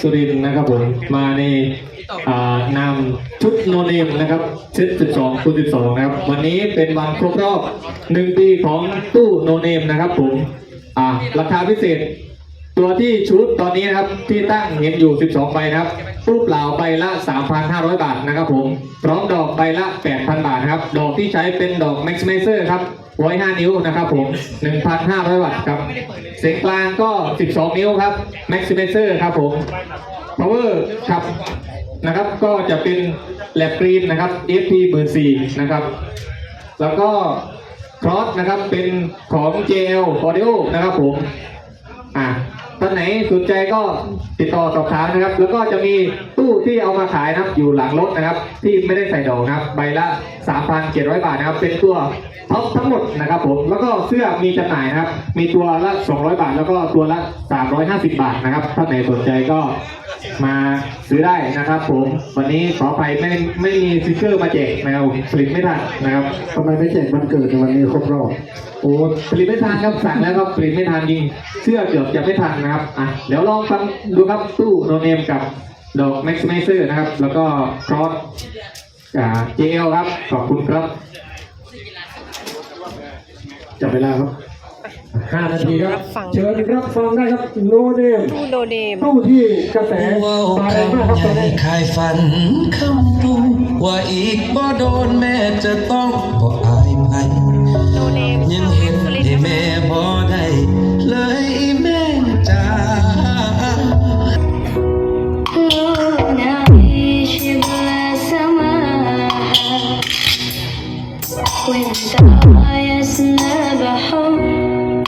สุรินนะครับผมมาในนามชุดโนเนมนะครับเซต12คูณ12 นะครับ วันนี้เป็นวันครบรอบหนึ่งปีของตู้โนเนมนะครับผมอ่าราคาพิเศษ ตัวที่ชุดตอนนี้นะครับที่ตั้งเห็นอยู่ 12 ใบนะครับตู้เปล่าใบละ 3,500 บาทนะครับผมพร้อมดอกใบละ 8,000 บาทครับ ดอกที่ใช้เป็นดอก Maximizer ครับ ไว้5นิ้วนะครับผม1,500บาทครับ เสียงกลางก็12นิ้วครับ Maximizer ครับผม power ครับนะครับ ก็จะเป็นแลบกรีนนะครับ FP 14นะครับ แล้วก็ครอสนะครับเป็นของ JL Audio นะครับผม อ่า ท่านไหนสนใจก็ติดต่อสอบถามนะครับ แล้วก็จะมีตู้ที่เอามาขายนะครับอยู่หลังรถนะครับ ที่ไม่ได้ใส่ดอกนะครับ ใบละ3,700 บาทนะครับ เป็นตัวท็อปทั้งหมดนะครับผมแล้วก็เสื้อมีจำหน่ายนะครับ มีตัวละ 200 บาท แล้วก็ตัวละ 350 บาทนะครับท่านไหนสนใจก็มาซื้อได้นะครับ ผมวันนี้ขออภัยไม่ไม่มีสติกเกอร์มาแจกนะครับผลิตไม่ทันนะครับทำไมไม่แจกวันเกิดในวันนี้ครบรอบโอ้ผลิตไม่ทันครับสั่งแล้วครับผลิตไม่ทันจริงเสื้อเกือบจะไม่ทันนะครับอะเดี๋ยวลองฟังดูครับตู้โนเนมกับดอกแม็กซ์ไมเซอร์นะครับ แล้วก็ครอสอ่า JL ครับ ขอบคุณครับ จับเวลาครับห้านาทีครับรับฟังเชิญรับฟังได้ครับโนเนมตู้โดเดมตู้ที่กระแสว้าวมาแรงมากครับคำตอนใหญ่นี้คายฝันคำดูว่าอีกบ่โดนแม่จะต้องบ่อายภัยโดเดมยังเห็นที่แม่บ่ when I eyes never home.